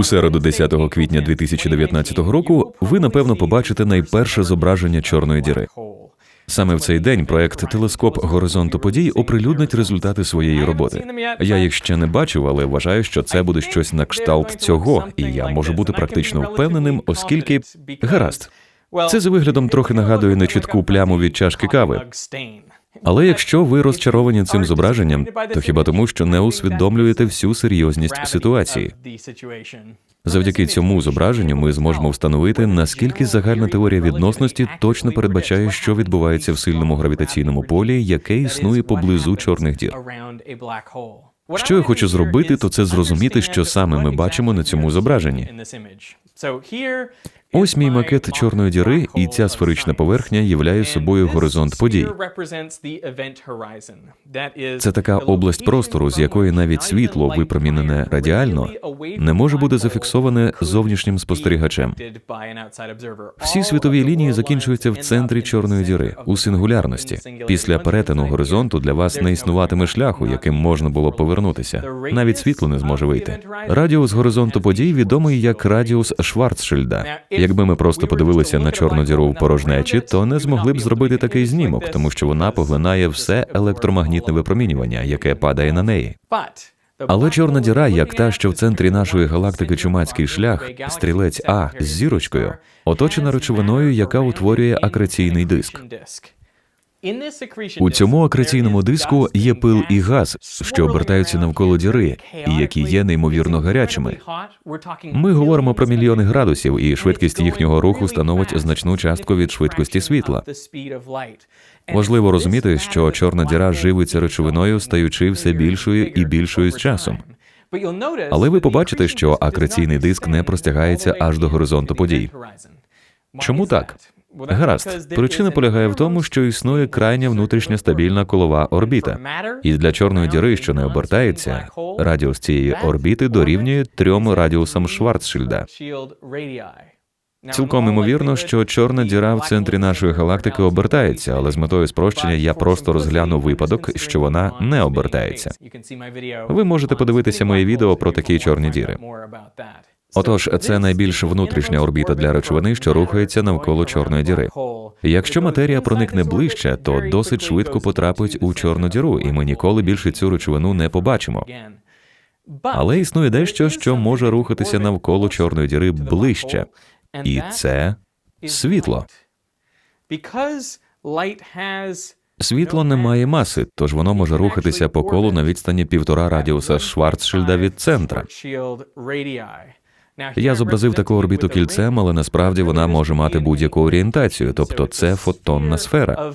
У середу, 10 квітня 2019 року, ви напевно побачите найперше зображення чорної діри. Саме в цей день проект Телескоп горизонту подій оприлюднить результати своєї роботи. Я їх ще не бачив, але вважаю, що це буде щось на кшталт цього, і я можу бути практично впевненим, оскільки гаразд. Це за виглядом трохи нагадує нечітку пляму від чашки кави. Але якщо ви розчаровані цим зображенням, то хіба тому, що не усвідомлюєте всю серйозність ситуації? Завдяки цьому зображенню ми зможемо встановити, наскільки загальна теорія відносності точно передбачає, що відбувається в сильному гравітаційному полі, яке існує поблизу чорних дір. Що я хочу зробити, то це зрозуміти, що саме ми бачимо на цьому зображенні. Ось мій макет чорної діри, і ця сферична поверхня являє собою горизонт подій. Це така область простору, з якої навіть світло, випромінене радіально, не може бути зафіксоване зовнішнім спостерігачем. Всі світові лінії закінчуються в центрі чорної діри у сингулярності. Після перетину горизонту для вас не існуватиме шляху, яким можна було повернутися. Навіть світло не зможе вийти. Радіус горизонту подій відомий як радіус Шварцшильда. Якби ми просто подивилися на чорну діру в порожнечі, то не змогли б зробити такий знімок, тому що вона поглинає все електромагнітне випромінювання, яке падає на неї. Але чорна діра, як та, що в центрі нашої галактики чумацький шлях, стрілець А з зірочкою, оточена речовиною, яка утворює акреційний диск. У цьому акреційному диску є пил і газ, що обертаються навколо діри, і які є неймовірно гарячими. Ми говоримо про мільйони градусів, і швидкість їхнього руху становить значну частку від швидкості світла. Важливо розуміти, що чорна діра живиться речовиною, стаючи все більшою і більшою з часом. Але ви побачите, що акреційний диск не простягається аж до горизонту подій. Чому так? Гаразд, причина полягає в тому, що існує крайня внутрішня стабільна колова орбіта. І для чорної діри, що не обертається, радіус цієї орбіти дорівнює трьом радіусам Шварцшильда. Цілком імовірно, що чорна діра в центрі нашої галактики обертається, але з метою спрощення я просто розгляну випадок, що вона не обертається. Ви можете подивитися моє відео про такі чорні діри. Отож, це найбільш внутрішня орбіта для речовини, що рухається навколо чорної діри. Якщо матерія проникне ближче, то досить швидко потрапить у чорну діру, і ми ніколи більше цю речовину не побачимо. Але існує дещо, що може рухатися навколо чорної діри ближче, і це світло. Світло не має маси, тож воно може рухатися по колу на відстані півтора радіуса Шварцшильда від центра. Я зобразив таку орбіту кільцем, але насправді вона може мати будь-яку орієнтацію, тобто це фотонна сфера.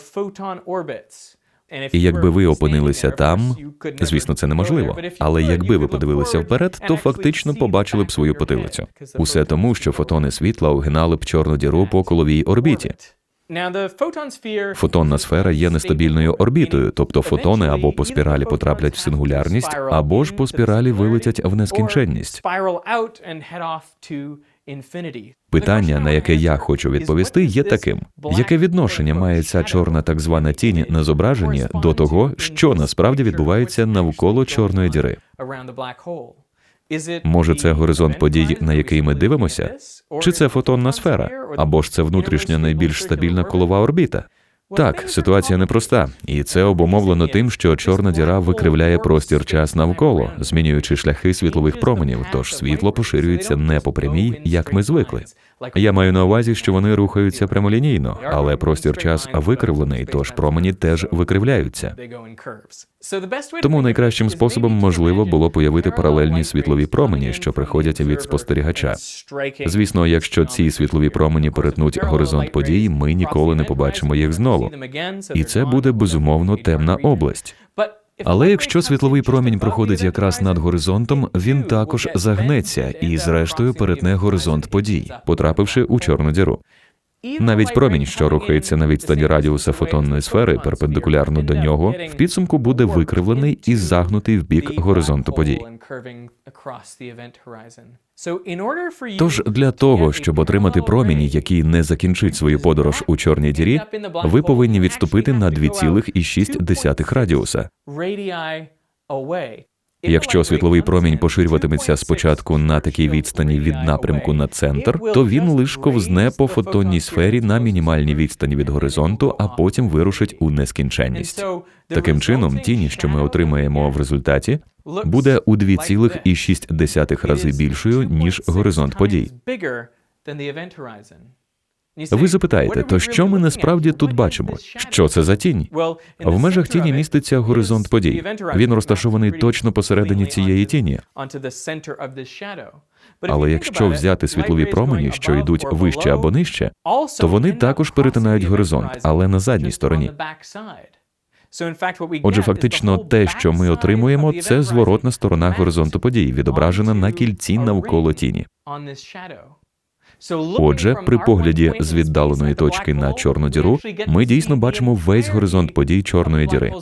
І якби ви опинилися там, звісно, це неможливо. Але якби ви подивилися вперед, то фактично побачили б свою потилицю. Усе тому, що фотони світла огинали б чорну діру по коловій орбіті. Фотонна сфера є нестабільною орбітою, тобто фотони або по спіралі потраплять в сингулярність, або ж по спіралі вилетять в нескінченність. Питання, на яке я хочу відповісти, є таким: яке відношення має ця чорна так звана тінь на зображенні до того, що насправді відбувається навколо чорної діри? Може, це горизонт подій, на який ми дивимося? Чи це фотонна сфера? Або ж це внутрішня найбільш стабільна колова орбіта? Так, ситуація непроста, і це обумовлено тим, що чорна діра викривляє простір час навколо, змінюючи шляхи світлових променів, тож світло поширюється не по прямій, як ми звикли. Я маю на увазі, що вони рухаються прямолінійно, але простір час викривлений, тож промені теж викривляються. Тому найкращим способом можливо було появити паралельні світлові промені, що приходять від спостерігача. Звісно, якщо ці світлові промені перетнуть горизонт подій, ми ніколи не побачимо їх знову. І це буде безумовно темна область. Але якщо світловий промінь проходить якраз над горизонтом, він також загнеться і, зрештою, перетне горизонт подій, потрапивши у чорну діру. Навіть промінь, що рухається на відстані радіуса фотонної сфери, перпендикулярно до нього, в підсумку буде викривлений і загнутий в бік горизонту подій. Тож для того, щоб отримати промінь, який не закінчить свою подорож у чорній дірі, ви повинні відступити на 2,6 радіуса. Якщо світловий промінь поширюватиметься спочатку на такій відстані від напрямку на центр, то він лиш ковзне по фотонній сфері на мінімальній відстані від горизонту, а потім вирушить у нескінченність. Таким чином, тіні, що ми отримаємо в результаті, буде у 2,6 рази більшою ніж горизонт подій. Ви запитаєте, то що ми насправді тут бачимо? Що це за тінь? В межах тіні міститься горизонт подій. Він розташований точно посередині цієї тіні. Але якщо взяти світлові промені, що йдуть вище або нижче, то вони також перетинають горизонт, але на задній стороні. Отже, фактично, те, що ми отримуємо, це зворотна сторона горизонту подій, відображена на кільці навколо тіні. Отже, при погляді з віддаленої точки на чорну діру, ми дійсно бачимо весь горизонт подій чорної діри.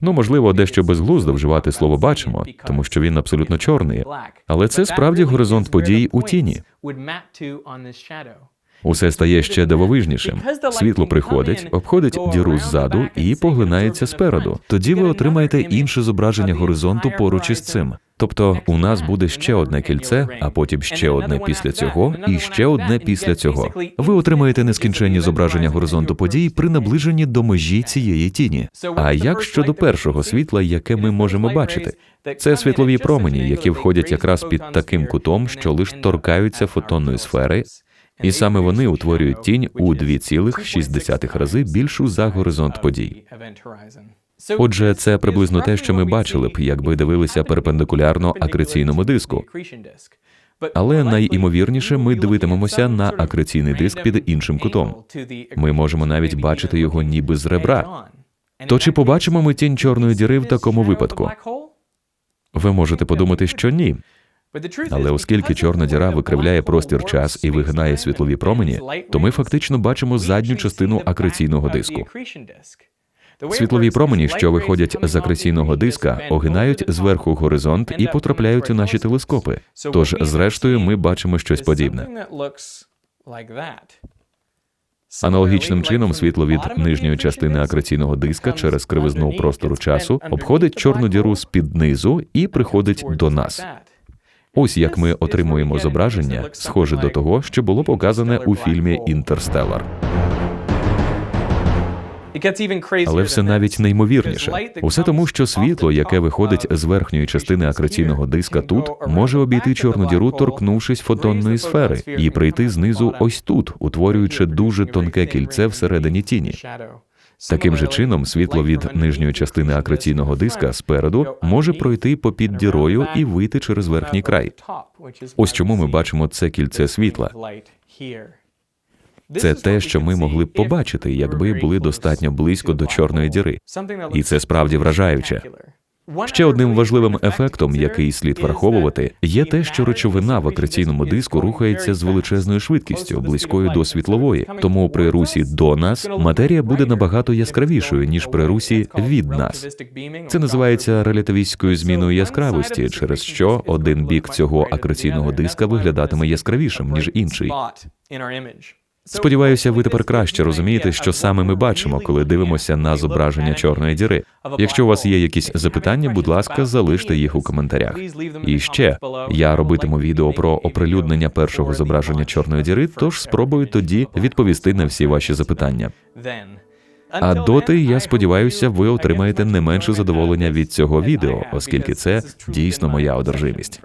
Ну, можливо, дещо безглуздо вживати слово бачимо, тому що він абсолютно чорний. Але це справді горизонт подій у тіні. Усе стає ще дивовижнішим. Світло приходить, обходить діру ззаду і поглинається спереду. Тоді ви отримаєте інше зображення горизонту поруч із цим. Тобто у нас буде ще одне кільце, а потім ще одне після цього, і ще одне після цього. Ви отримаєте нескінченні зображення горизонту подій при наближенні до межі цієї тіні. А як щодо першого світла, яке ми можемо бачити? Це світлові промені, які входять якраз під таким кутом, що лиш торкаються фотонної сфери, і саме вони утворюють тінь у 2,6 рази більшу за горизонт подій. Отже, це приблизно те, що ми бачили б, якби дивилися перпендикулярно акреційному диску. Але найімовірніше ми дивитимемося на акреційний диск під іншим кутом. Ми можемо навіть бачити його ніби з ребра. То чи побачимо ми тінь чорної діри в такому випадку? Ви можете подумати, що ні. Але оскільки чорна діра викривляє простір час і вигинає світлові промені, то ми фактично бачимо задню частину акреційного диску. Світлові промені, що виходять з акреційного диска, огинають зверху горизонт і потрапляють у наші телескопи. Тож, зрештою, ми бачимо щось подібне. Аналогічним чином світло від нижньої частини акреційного диска через кривизну простору часу обходить чорну діру з під низу і приходить до нас. Ось як ми отримуємо зображення, схоже до того, що було показане у фільмі Інтерстелар. Але все навіть неймовірніше. Усе тому, що світло, яке виходить з верхньої частини акреційного диска тут, може обійти чорну діру, торкнувшись фотонної сфери, і прийти знизу ось тут, утворюючи дуже тонке кільце всередині тіні. Таким же чином, світло від нижньої частини акреційного диска спереду може пройти попід дірою і вийти через верхній край. Ось чому ми бачимо це кільце світла. Це те, що ми могли б побачити, якби були достатньо близько до чорної діри. І це справді вражаюче. Ще одним важливим ефектом, який слід враховувати, є те, що речовина в акреційному диску рухається з величезною швидкістю, близькою до світлової. Тому при русі до нас матерія буде набагато яскравішою ніж при русі від нас. Це називається релятивістською зміною яскравості, через що один бік цього акреційного диска виглядатиме яскравішим ніж інший. Сподіваюся, ви тепер краще розумієте, що саме ми бачимо, коли дивимося на зображення чорної діри. Якщо у вас є якісь запитання, будь ласка, залиште їх у коментарях. І ще я робитиму відео про оприлюднення першого зображення чорної діри, тож спробую тоді відповісти на всі ваші запитання. А доти, я сподіваюся, ви отримаєте не менше задоволення від цього відео, оскільки це дійсно моя одержимість.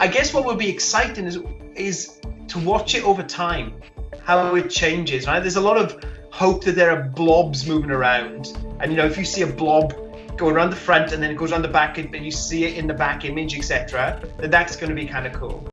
I guess what will be exciting is is to watch it over time, how it changes. Right, there's a lot of hope that there are blobs moving around, and you know if you see a blob going around the front and then it goes around the back, and you see it in the back image, etc., then that's going to be kind of cool.